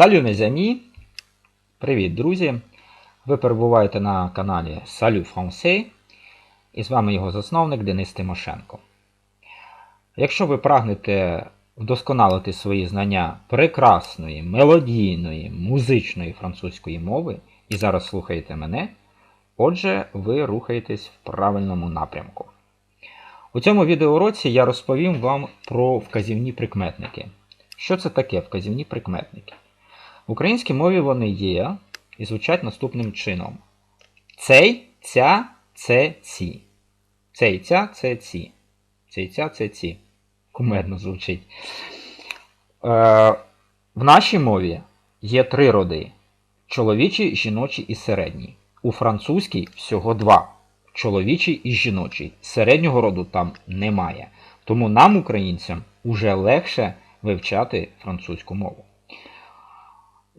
Mes amis! Привіт, друзі! Ви перебуваєте на каналі Salut Français і з вами його засновник Денис Тимошенко. Якщо ви прагнете вдосконалити свої знання прекрасної, мелодійної, музичної французької мови і зараз слухаєте мене, отже, ви рухаєтесь в правильному напрямку. У цьому відеоуроці я розповім вам про вказівні прикметники. Що це таке вказівні прикметники? В українській мові вони є і звучать наступним чином: цей, ця, це, ці. Цей, ця, це, ці. Цей, ця, це, ці. Кумедно звучить. Е, в нашій мові є три роди: чоловічий, жіночий і середній. У французькій всього два: чоловічий і жіночий. Середнього роду там немає. Тому нам, українцям, уже легше вивчати французьку мову.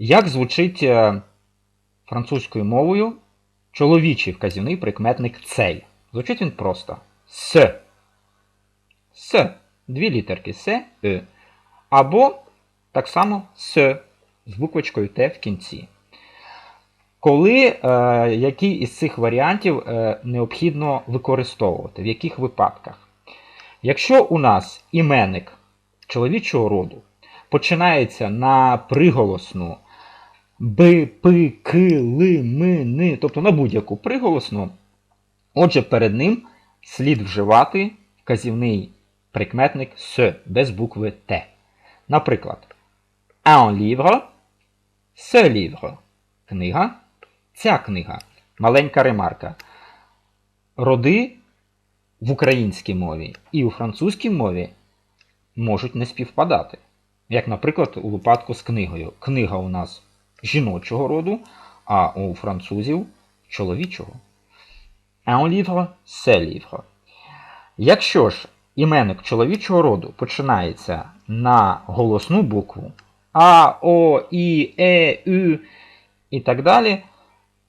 Як звучить е, французькою мовою чоловічий вказівний прикметник цей? Звучить він просто с. С. Дві літерки С, Е. Або так само С з буквочкою Т в кінці. Коли е, який із цих варіантів е, необхідно використовувати? В яких випадках? Якщо у нас іменник чоловічого роду починається на приголосну Б, П, К, Л, М, Н, тобто на будь-яку приголосну, отже, перед ним слід вживати вказівний прикметник С без букви Т. Наприклад, un livre, ce livre. Книга, ця книга. Маленька ремарка. Роди в українській мові і у французькій мові можуть не співпадати. Як, наприклад, у випадку з книгою. Книга у нас жіночого роду, а у французів чоловічого. Un livre, c'est livre. Якщо ж іменник чоловічого роду починається на голосну букву А, О, І, Е, Ю і так далі,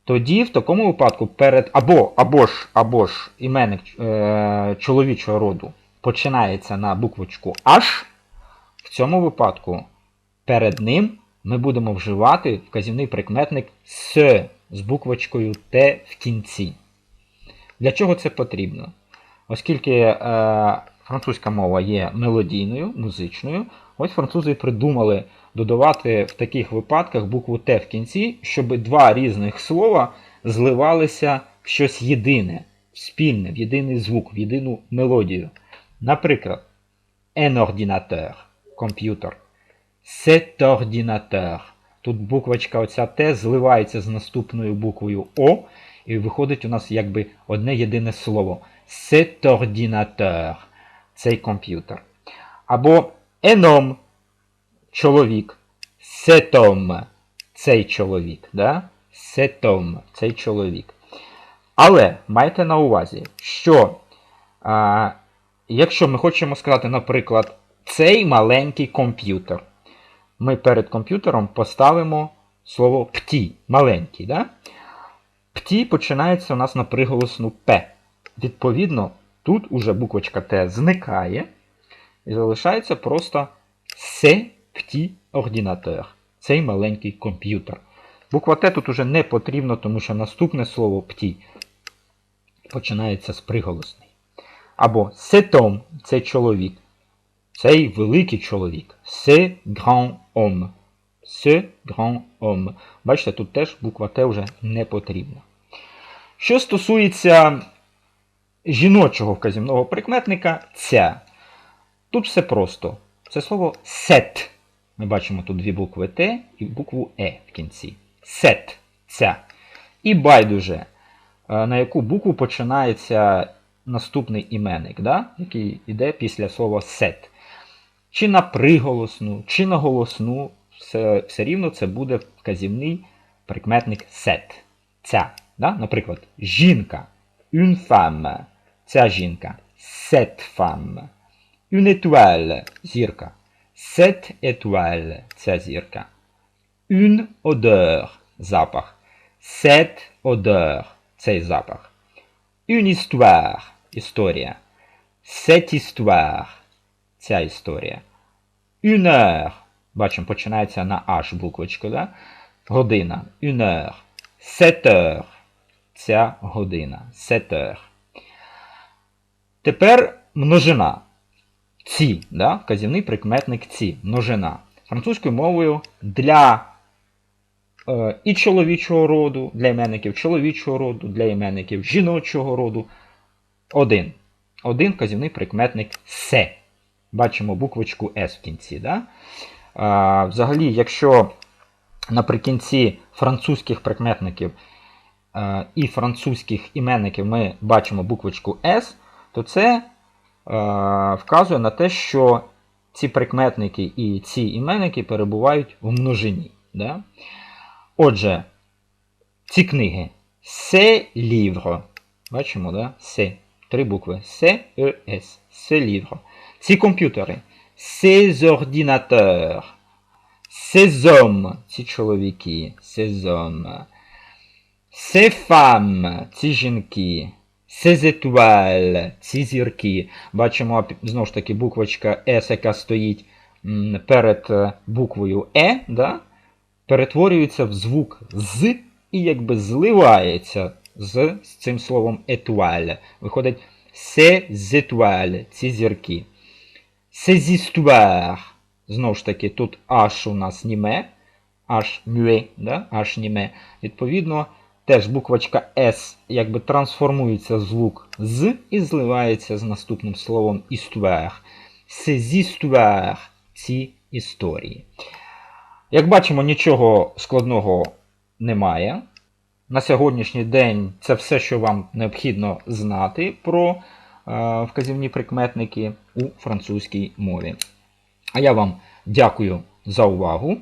тоді в такому випадку перед або або ж або ж іменник е, чоловічого роду починається на буквочку H, в цьому випадку перед ним ми будемо вживати вказівний прикметник С з буквочкою Т в кінці. Для чого це потрібно? Оскільки е, французька мова є мелодійною, музичною, ось французи придумали додавати в таких випадках букву Т в кінці, щоб два різних слова зливалися в щось єдине, спільне, в єдиний звук, в єдину мелодію. Наприклад, un ordinateur – комп'ютер. Cet ordinateur. Тут буквочка оця Т зливається з наступною буквою О, і виходить у нас якби одне єдине слово. Cet ordinateur. Цей комп'ютер. Або еном чоловік. Homme. Цей чоловік. Да? Homme. Цей чоловік. Але майте на увазі, що а, якщо ми хочемо сказати, наприклад, цей маленький комп'ютер, ми перед комп'ютером поставимо слово пті, маленький. Да? Пті починається у нас на приголосну П. Відповідно, тут уже буквочка Т зникає і залишається просто «се пті ординатор. Цей маленький комп'ютер. Буква Т тут уже не потрібно, тому що наступне слово пті починається з приголосний. Або сетом це чоловік. Цей великий чоловік. Ce homme. Ce grand homme. Бачите, тут теж буква Т вже не потрібна. Що стосується жіночого вказівного прикметника ця. Тут все просто. Це слово сет. Ми бачимо тут дві букви Т і букву Е в кінці. Сет. Ця. І байдуже, на яку букву починається наступний іменник, да? який йде після слова сет. Чи на приголосну, чи на голосну, все все рівно це буде вказівний прикметник сет. Ця. Да? Наприклад, жінка. Une femme. Ця жінка. Cette femme. Une étoile. Зірка. Cette étoile. Ця зірка. Une odeur. Запах. Cette odeur. Цей запах. Une histoire. Історія. Cette histoire. Ця історія. Heure. Бачимо, починається на H буквочка, да? Година. Sept heures. Ця година. Heures. Тепер множина. Ці, да? вказівний прикметник ці, множина. Французькою мовою для е, і чоловічого роду, для іменників чоловічого роду, для іменників жіночого роду. Один. Один вказівний прикметник се. Бачимо буквочку С в кінці. Да? А, взагалі, якщо наприкінці французьких прикметників е, і французьких іменників ми бачимо буквочку С, то це е, вказує на те, що ці прикметники і ці іменники перебувають в множині. Да? Отже, ці книги це livre. Бачимо, да? Це. Три букви. С, Е, С. Це livre. Ці комп'ютери. Ces ordinateurs. Ces hommes. Ці чоловіки. Ces hommes. Ces femmes. Ці жінки. Ces étoiles. Ці зірки. Бачимо, знову ж таки, буквочка S, яка стоїть перед е, буквою Е, да? перетворюється в звук з і якби зливається з, з цим словом étoile. Виходить ces étoiles, ці зірки. Ces. Знову ж таки, тут H у нас німе, H нюе, да? H німе. Відповідно, теж буквочка S якби трансформується звук з і зливається з наступним словом histoire. Ces ці історії. Як бачимо, нічого складного немає. На сьогоднішній день це все, що вам необхідно знати про е, вказівні прикметники у французькій мові. А я вам дякую за увагу.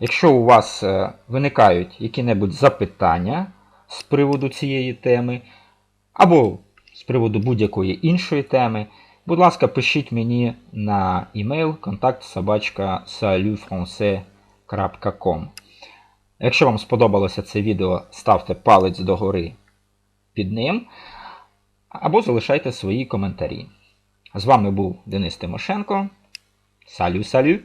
Якщо у вас е, виникають які-небудь запитання з приводу цієї теми, або з приводу будь-якої іншої теми, будь ласка, пишіть мені на email контакт собачка Якщо вам сподобалося це відео, ставте палець догори під ним, або залишайте свої коментарі. З вами був Денис Тимошенко. Салю-салю!